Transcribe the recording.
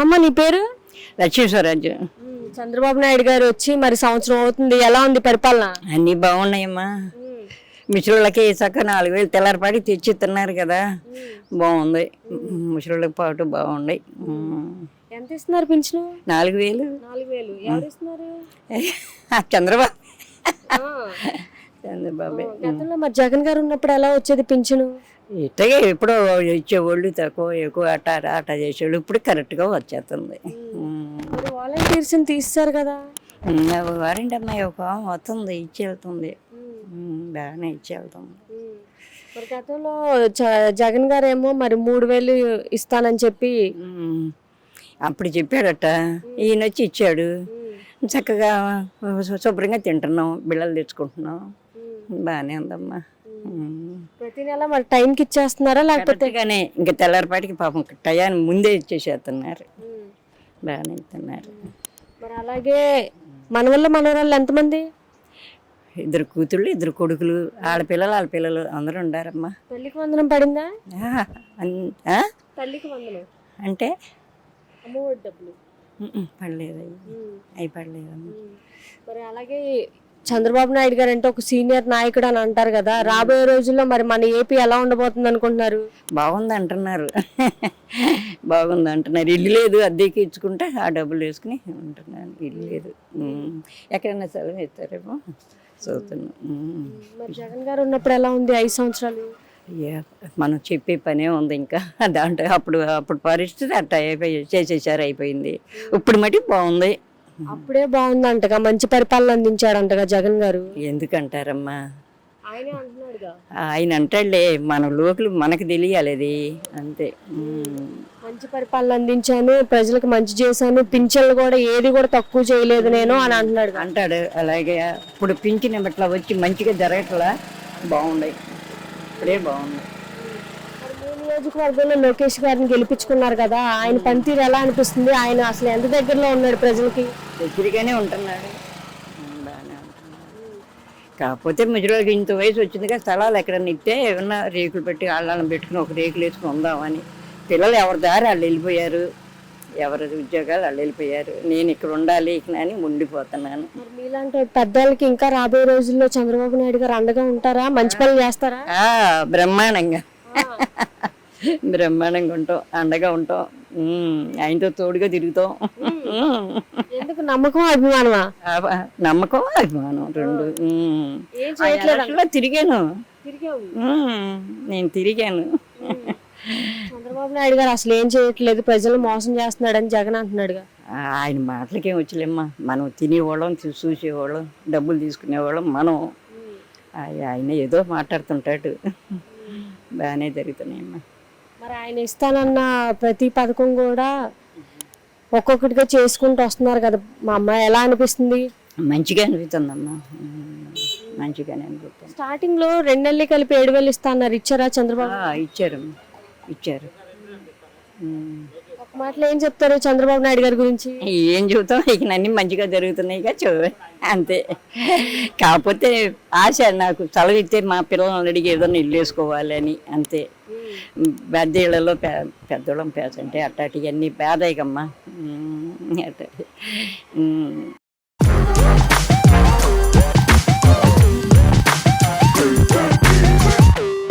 అమ్మ నీ పేరు? లక్ష్మీశ్వరాజు చంద్రబాబు నాయుడు గారు వచ్చి మరి సంవత్సరం అవుతుంది ఎలా ఉంది పరిపాలన? అన్నీ బాగున్నాయమ్మా. ముసలిళ్ళకి చక్క నాలుగు వేలు తెల్లారిపాటి తెచ్చి తిన్నారు కదా బాగుంది. ముసలిళ్ళకి పాటు బాగుంది. ఎంత ఇస్తున్నారు పింఛను? నాలుగు వేలు. నాలుగు వేలు. ఎవరు ఇస్తున్నారు? చంద్రబాబు. చంద్రబాబు. గతంలో మరి జగన్ గారు ఉన్నప్పుడు ఎలా వచ్చేది పింఛను? ఇట్టగే ఎప్పుడో ఇచ్చేవాళ్ళు తక్కువ ఎక్కువ అట్ట అట్ట చేసేవాళ్ళు ఇప్పుడు కరెక్ట్గా వచ్చేస్తుంది. వాలంటీర్స్ తీస్తారు కదా? వారంటీ అమ్మాయి ఒక వస్తుంది ఇచ్చి వెళ్తుంది. బాగానే ఇచ్చి వెళ్తుంది. మరి గతంలో జగన్ గారు ఏమో మరి మూడు వేలు ఇస్తానని చెప్పి. అప్పుడు చెప్పాడట. ఈయన వచ్చి ఇచ్చాడు. చక్కగా శుభ్రంగా తింటున్నాం బిళ్ళలు తెచ్చుకుంటున్నాం. బాగానే ఉందమ్మా. ప్రతి నెల మరి టైంకి ఇచ్చేస్తున్నారా లేకపోతే? కరెక్ట్గానే. ఇంకా తెల్లారిపాటికి పాపం టయాన్ని ముందే ఇచ్చేసేస్తున్నారు. బాగానే ఇస్తున్నారు. మరి అలాగే మన వల్ల మనవరాళ్ళు ఎంతమంది? ఇద్దరు కూతుళ్ళు ఇద్దరు కొడుకులు ఆడపిల్లలు ఆడపిల్లలు అందరూ ఉండారమ్మా. తల్లికి వందనం పడిందా? తల్లికి వందనం. అంటే? అమ్మఒడి డబ్బులు. ఉమ్మ్, పడలేదు అవి అవి పడలేదమ్మా. మరి అలాగే చంద్రబాబు నాయుడు గారు అంటే ఒక సీనియర్ నాయకుడు అని అంటారు కదా. రాబోయే రోజుల్లో మరి మన ఏపీ ఎలా ఉండబోతుంది అనుకుంటున్నారు? బాగుంది అంటున్నారు. బాగుంది అంటున్నారు. ఇల్లు లేదు అద్దెకి ఇచ్చుకుంటే ఆ డబ్బులు వేసుకుని ఉంటున్నాను. ఇల్లు లేదు. ఎక్కడైనా సెలవు ఇస్తారేమో చదువుతున్నాం ఉమ్. మరి జగన్ గారు ఉన్నప్పుడు ఎలా ఉంది ఐదు సంవత్సరాలు? అయ్యా మనం చెప్పే పనే ఉంది ఇంకా. దాంట్లో అప్పుడు అప్పుడు పరిస్థితి అట్ట అయిపోయి చేసేసారు అయిపోయింది. ఇప్పుడు మట్టి బాగుంది. అప్పుడే బాగుందంటగా మంచి పరిపాలన అందించాడంటగా జగన్ గారు. ఎందుకంటారమ్మా? ఆయనే అంటాడులే మన లోకులు మనకు తెలియాలి అది అంతే. మంచి పరిపాలన అందించాను ప్రజలకు మంచి చేశాను పింఛన్లు కూడా ఏది కూడా తక్కువ చేయలేదు నేను అని అంటున్నాడు అంటాడు అలాగే. ఇప్పుడు పింఛన్ ఇట్లా వచ్చి మంచిగా జరగట్లా? బాగుండే ఇప్పుడే బాగుంది. మరి మీ నియోజకవర్గంలో లోకేష్ గారిని గెలిపించుకున్నారు కదా ఆయన పనితీరు ఎలా అనిపిస్తుంది? ఆయన అసలు ఎంత దగ్గరలో ఉన్నాడు ప్రజలకి? దగ్గరగానే ఉంటున్నాడు. బాగానే ఉంటున్నాడు. కాకపోతే మధ్యలోకి ఇంత వయసు వచ్చింది కదా స్థలాలు ఎక్కడన్నా ఇస్తే ఏమన్నా రేకులు పెట్టి వాళ్ళని పెట్టుకుని ఒక రేకులు వేసుకుని ఉందామని. పిల్లలు ఎవరి దారి వాళ్ళు వెళ్ళిపోయారు. ఎవరి ఉద్యోగాలు వాళ్ళు వెళ్ళిపోయారు. నేను ఇక్కడ ఉండాలి అని ఉండిపోతున్నాను. మీలాంటి పెద్దవాళ్ళకి ఇంకా రాబోయే రోజుల్లో చంద్రబాబు నాయుడు గారు అండగా ఉంటారా? మంచి పనులు చేస్తారా? బ్రహ్మాండంగా. బ్రహ్మాండంగా ఉంటాం. అండగా ఉంటాం. ఆయనతో తోడుగా తిరుగుతాం. ఎందుకు నమ్మకం అభిమానమా? నమ్మకం అభిమానం రెండు. తిరిగాను. నేను తిరిగాను. చంద్రబాబు నాయుడు గారు అసలు ఏం చేయట్లేదు ప్రజలు మోసం చేస్తున్నాడని జగన్ అంటున్నాడుగా. ఆయన మాటలకేం వచ్చలేమ్మా. మనం తినేవాళ్ళం చూసేవాళ్ళం డబ్బులు తీసుకునేవాళ్ళం మనం. ఆయ- ఆయన ఏదో మాట్లాడుతుంటాడు. బాగానే జరుగుతున్నాయమ్మా. మరి ఆయన ఇస్తానన్న ప్రతి పథకం కూడా ఒక్కొక్కటిగా చేసుకుంటూ వస్తున్నారు కదా. మా అమ్మ ఎలా అనిపిస్తుంది? మంచిగా అనిపిస్తుందమ్మా. ఉమ్, మంచిగానే అనిపిస్తుంది. స్టార్టింగ్లో రెండు నెలలు కలిపి ఏడు వేలు ఇస్తా అన్నారు. ఇచ్చారా చంద్రబాబు? ఇచ్చారు. ఇచ్చారు. ఒక మాటలో ఏం చెప్తారు చంద్రబాబు నాయుడు గారి గురించి? ఏం చూద్దాం ఇక అన్ని మంచిగా జరుగుతున్నాయిగా చూ అంతే. కాకపోతే ఆశ నాకు చలవిస్తే మా పిల్లల్ని అడిగి ఏదైనా ఇల్లు వేసుకోవాలి అని. అంతే. పెద్ద పే పె పెద్దోళ్ళం పేసంటే అట్టాటి అన్నీ పేదాయికమ్మా అట్ట